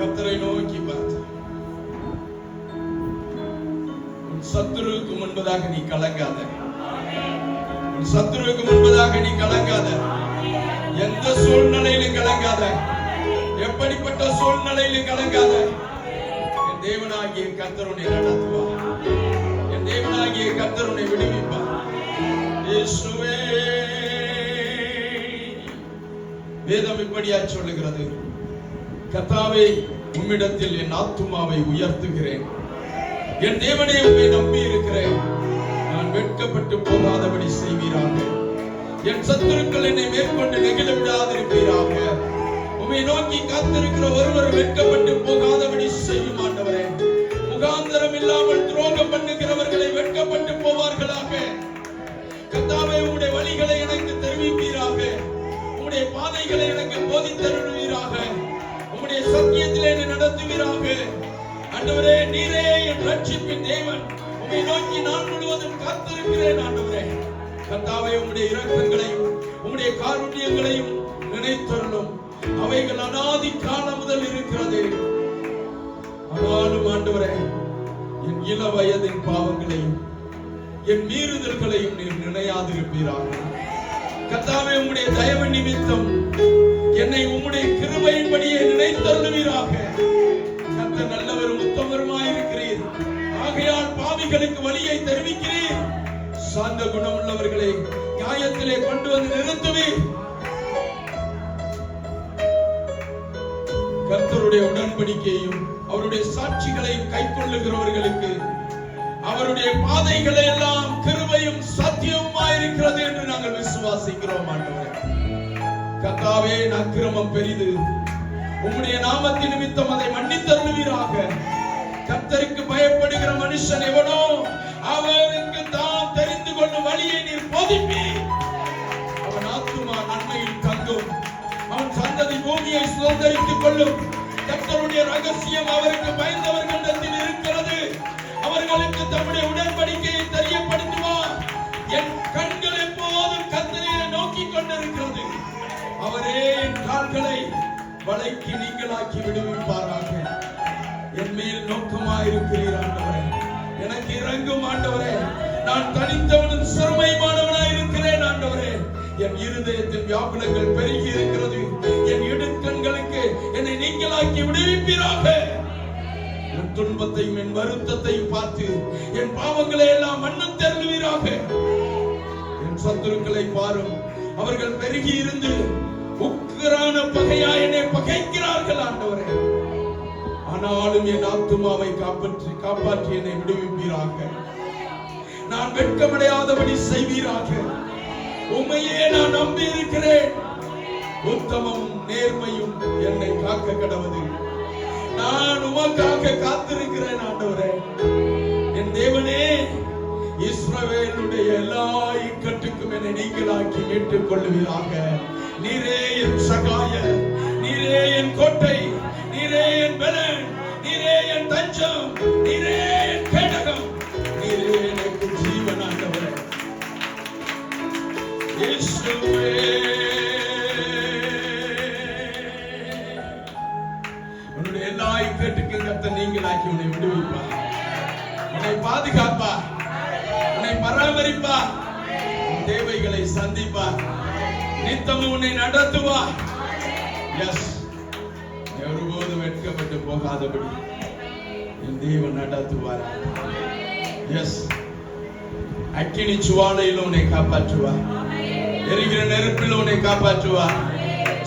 கத்தரை நோக்கி பார்த்து உன் சத்துருவுக்கு முன்பதாக நீ கலங்காத. உன் சத்துருவுக்கு முன்பதாக நீ கலங்காத. எந்த சூழ்நிலையிலும் கலங்காத. எப்படிப்பட்ட சூழ்நிலையிலும் கலங்காத. என் தேவனாகிய கர்த்தருனை நடத்துவார். என் தேவனாகிய கர்த்தருனை விடுவிப்பார். இயேசுவே. வேதம் இப்படியா சொல்லுகிறது? கத்தாவே உம்மிடத்தில் என் ஆத்துமாவை உயர்த்துகிறேன். என் தேவனே உண்மை நம்பி இருக்கிறேன் நான் வெட்கப்பட்டு போகாதபடி செய்வீராக. என் சத்துருக்கள் என்னை மேற்கொண்டு நெகிழ விடாதிருப்பீராக. உம்மை நோக்கி காத்திருக்கிற ஒருவர் வெட்கப்பட்டு போகாதபடி செய்யும் ஆண்டவரே. முகாந்தரம் இல்லாமல் துரோகம் பண்ணுகிறவர்களை வெட்கப்பட்டு போவார்களாக. கத்தாவே உங்களுடைய வழிகளை எனக்கு தெரிவிப்பீராக. உங்களுடைய பாதைகளை எனக்கு போதித்தருள் நடத்துவீராக ஆண்டவரே நீரே என் ரட்சிப்பின் தேவன். உம்மை நோக்கி நான் முழுவதும் காத்திருக்கிறேன் ஆண்டவரே. கர்த்தாவே உம்முடைய இரக்கங்களையும் உம்முடைய காருண்யங்களையும் நினைத்தருளும். அவைகள் அனாதி காலம் முதல் இருக்கிறது. ஆனாலும் ஆண்டவரே என் இள வயதின் பாவங்களையும் என் மீறுதல்களையும் நீர் நினையாதிருப்பீராக. கர்த்தாவே உம்முடைய தயவு நிமித்தம் என்னை உம்முடைய கிருபையின்படியே நினைத்தருளுவீராக. கர்த்தர் நல்லவரும் உத்தமருமாயிருக்கிறீர் ஆகையால் பாவிகளுக்கு வழியை தெரிவிக்கிறேன். சாந்த குணமுள்ளவர்களை நியாயத்திலே கொண்டு வந்து நிறுத்துவீர். கர்த்தருடைய உடன்படிக்கையும் அவருடைய சாட்சிகளையும் கைக்கொள்ளுகிறவர்களுக்கு அவருடைய பாதைகளை எல்லாம் கிருபையும் சத்தியமாயிருக்கிறது என்று நாங்கள் விசுவாசிக்கிறோம் ஆண்டவரே. கர்த்தாவே நக்கிரமம் பெரிது. உம்முடைய நாமத்தின் நிமித்தம் அதை மன்னித்தருளுவீராக. கர்த்தருக்கு பயப்படுகிற மனுஷன் எவனோ அவருக்கு தான் தெரிந்து கொள்ளும் வழியை நீர் போதிப்பீர். அவன் ஆத்துமா நன்மையில் தங்கும். அவன் சந்ததி பூமியை சுதந்திரித்துக் கொள்ளும். கர்த்தருடைய ரகசியம் அவருக்கு பயந்தவர்களிடத்தில் இருக்கிறது. அவர்களுக்கு தம்முடைய உடன்படிக்கையை தெரியப்படுத்துவார். என் கண்கள் எப்போதும் கர்த்தரையை நோக்கிக் கொண்டிருக்கிறது. அவரே என் கால்களை வலைக்கு நீங்களாக்கி விடுவிப்பாராக. என் மேல் நோக்கமாயிருக்கிறீர் ஆண்டவரே. எனக்கு இறங்கும் ஆண்டவரே. நான் தனித்தவனும் சிறுமைமானவனாய் இருக்கிறேன் ஆண்டவரே. என் இருதயத்தின் வியாகுலங்கள் பெருகி இருக்கிறது. என் இடுக்கண்களுக்கு என்னை நீங்களாக்கி விடுவிப்பீராக. என் துன்பத்தையும் என் வருத்தத்தையும் பார்த்து என் பாவங்களை எல்லாம் மன்னம் தருவீராக என் சத்துருக்களை பாரும். அவர்கள் பெருகி இருந்து உக்கிரான பகையா என்னை பகைக்கிறார்கள் ஆண்டவரே. ஆனாலும் என் ஆத்துமாவை காப்பாற்றி காப்பாற்றி என்னை விடுவிப்பீராக. நான் வெட்கமடையாதபடி செய்வீராக. உண்மையே நான் நம்பி இருக்கிறேன் உத்தமமும் நேர்மையும் என்னை காக்க கடவுது நான் உமக்காக காத்திருக்கிறேன் ஆண்டவரே. என் தேவனே இஸ்ரவேலுடைய எல்லா இக்கட்டுக்கும் என்னை நீங்களாக்கி மீட்டுக் கொள்வீராக நீரே என் சகாய நீரே என் கோட்டை நீரே என் பலன் நீரே என் தஞ்சம் நீரே என் கேடகம் நீரே எனக்கு ஜீவன் இயேசுவே. உன்னுடைய எல்லா இக்கட்டுக்கும் கத்த நீங்களாக்கி உன்னை விடுவிப்பா உன்னை பாதுகாப்பா உன்னை பராமரிப்பா தேவைகளை சந்திப்பா நித்தமும் உன்னை நடத்துவா எஸ் ஒருபோதும் வெட்கப்பட்டு போகாதபடி என் தேவன் நடத்துவார். எஸ் அக்கினி சுவாலையில் உன்னை காப்பாற்றுவார். எரிகிற நெருப்பில் உன்னை காப்பாற்றுவார்.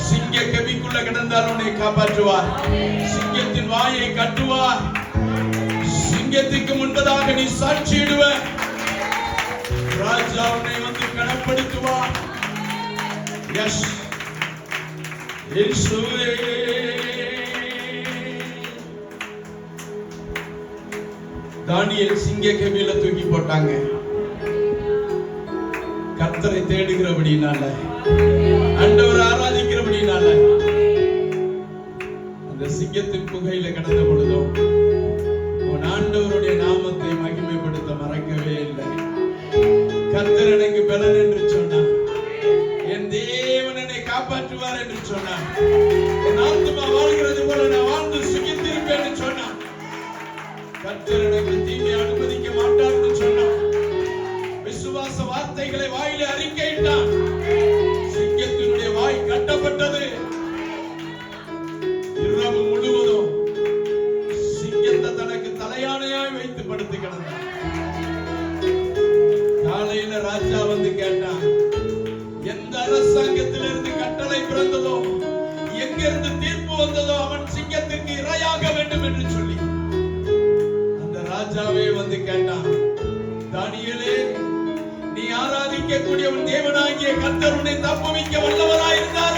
சிங்க கவிக்குள்ள கிடந்தால் உன்னை காப்பாற்றுவார். சிங்கத்தின் வாயை கட்டுவார். சிங்கத்துக்கு முன்பதாக நீ சாட்சியிடுவ. ராஜா உன்னை வந்து கனப்படுத்துவார். எஸ் இயேசுவே தானியல் சிங்க கவியில தூக்கி போட்டாங்க. கர்த்தரை தேடுகிறபடினால ஆண்டவர் ஆராதிக்கிறபடினால அந்த சிங்கத்தின் புகையில கடந்த பொழுதும் உன் ஆண்டவருடைய நாமத்தை மகிமைப்படுத்த மறக்கவே இல்லை. கர்த்தர் எனக்கு பலன் என்று சொன்னார். என் ஆத்மா வாழ்கிறது போல நான் வாழ்ந்து சுகித்திருப்பேன் சொன்னான் கர்த்தர் எனக்கு தீமை அனுமதிக்க மாட்டார்னு சொன்னான் விசுவாச வார்த்தைகளை வாயிலே அறிக்கையிட்டான் சிங்கத்தினுடைய வாய் கட்டப்பட்டது. ராஜாவே வந்து கேட்டான் தானியலே நீ ஆராதிக்கக்கூடிய உன் தேவனாகிய கத்தருடைய உன்னை தப்புவிக்க வல்லவராயிருந்தார்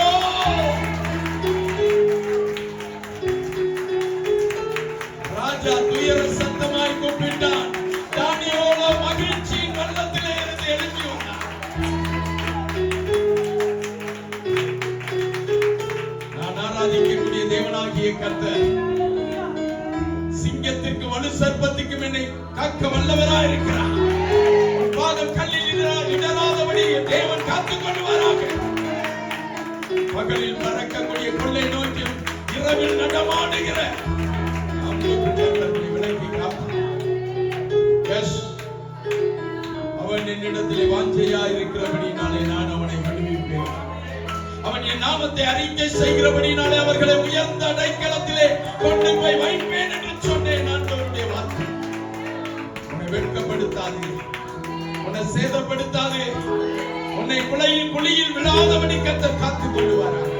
அவன் என்னிடத்தில் வாஞ்சையா இருக்கிறபடினாலே நான் அவனை விடுவிப்பேன் அவன் என் நாமத்தை அறிக்கை செய்கிறபடினாலே அவர்களை உயர்ந்த அடைக்கலத்திலே கொண்டு போய் வைப்பேன் என்று சொன்னேன். ஆண்டவருடைய வார்த்தை. உன்னை வெட்கப்படுத்தாது. உன்னை சேதப்படுத்தாது. உன்னை குலையில் குழியில் விழாதபடி கத்த காத்துக் கொள்வாராக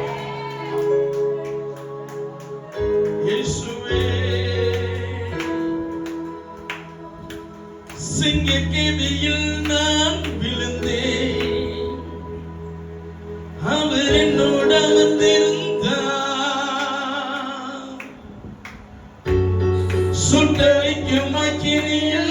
queria